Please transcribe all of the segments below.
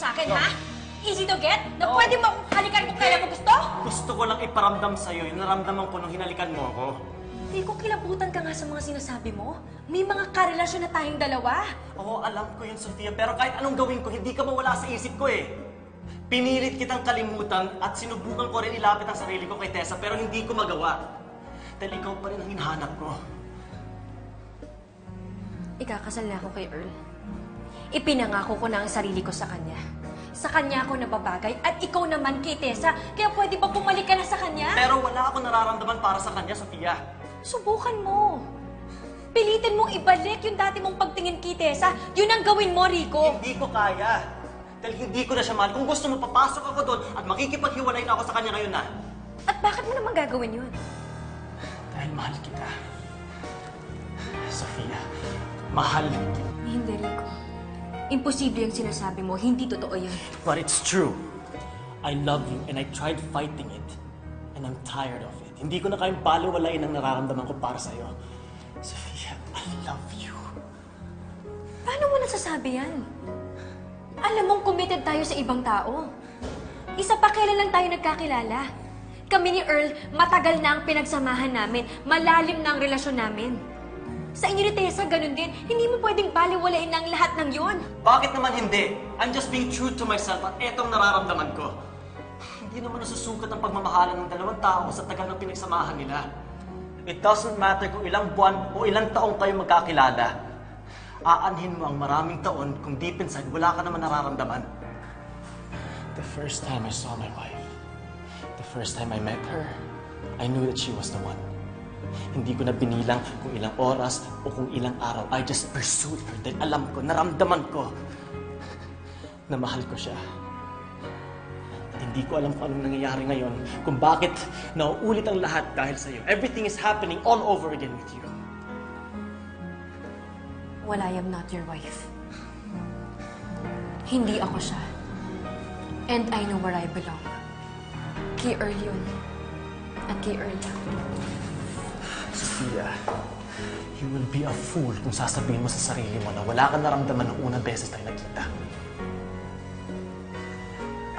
sa akin, ha? Easy to get? Na pwede mo akong halikan kung kailan mo gusto? Gusto ko lang iparamdam sa'yo yung naramdaman ko nung hinalikan mo ako. Rico, kilabutan ka nga sa mga sinasabi mo. May mga karelasyon na tayong dalawa. Oo, alam ko yun, Sofia. Pero kahit anong gawin ko, hindi ka mawala sa isip ko eh. Pinilit kitang kalimutan at sinubukan ko rin ilapit ang sarili ko kay Tessa pero hindi ko magawa. Dahil ikaw pa rin ang hinahanap ko. Ikakasal na ako kay Earl. Ipinangako ko na ang sarili ko sa kanya. Sa kanya ako nababagay at ikaw naman kay Tessa. Kaya pwede ba bumalik ka na sa kanya? Pero wala ako nararamdaman para sa kanya, Sofia. Subukan mo. Pilitin mong ibalik yung dati mong pagtingin kay Tessa. Yun ang gawin mo, Rico. Hindi ko kaya. Dahil hindi ko na siya mahal. Kung gusto mo, papasok ako doon at makikipaghiwalay na ako sa kanya ngayon na. At bakit mo naman gagawin yun? Dahil mahal kita. Sofia, mahal kita. Hindi, Rico. Imposible yung sinasabi mo. Hindi totoo yun. But it's true. I love you and I tried fighting it. And I'm tired of it. Hindi ko na kayang baliwalain ang nararamdaman ko para sa'yo. Sofia, I love you. Paano mo nasasabi yan? Alam mong committed tayo sa ibang tao. Isa pa kailan lang tayo nagkakilala. Kami ni Earl, matagal na ang pinagsamahan namin. Malalim na ang relasyon namin. Sa inyo ni Tessa, ganun din. Hindi mo pwedeng baliwalain ang lahat ng yon. Bakit naman hindi? I'm just being true to myself at etong nararamdaman ko. Hindi naman nasusukat ang pagmamahalan ng dalawang tao sa tagal ng pinagsamahan nila. It doesn't matter kung ilang buwan o ilang taong kayo magkakilala. Aanhin mo ang maraming taon kung deep inside wala ka naman nararamdaman. The first time I saw my wife, the first time I met her, I knew that she was the one. Hindi ko na binilang kung ilang oras o kung ilang araw. I just pursued her dahil alam ko, naramdaman ko na mahal ko siya. At hindi ko alam kung anong nangyayari ngayon, kung bakit nauulit ang lahat dahil sa'yo. Everything is happening all over again with you. Well, I am not your wife. Hindi ako siya. And I know where I belong. Kay Earl yun. At kay Earl Sophia, you will be a fool kung sasabihin mo sa sarili mo na wala kang naramdaman nung unang beses tayo nagkita.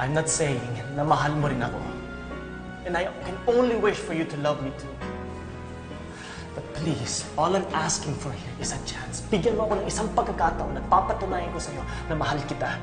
I'm not saying na mahal mo rin ako. And I can only wish for you to love me too. But please, all I'm asking for here is a chance. Bigyan mo ako ng isang pagkakataon at papatunayan ko sa'yo na mahal kita.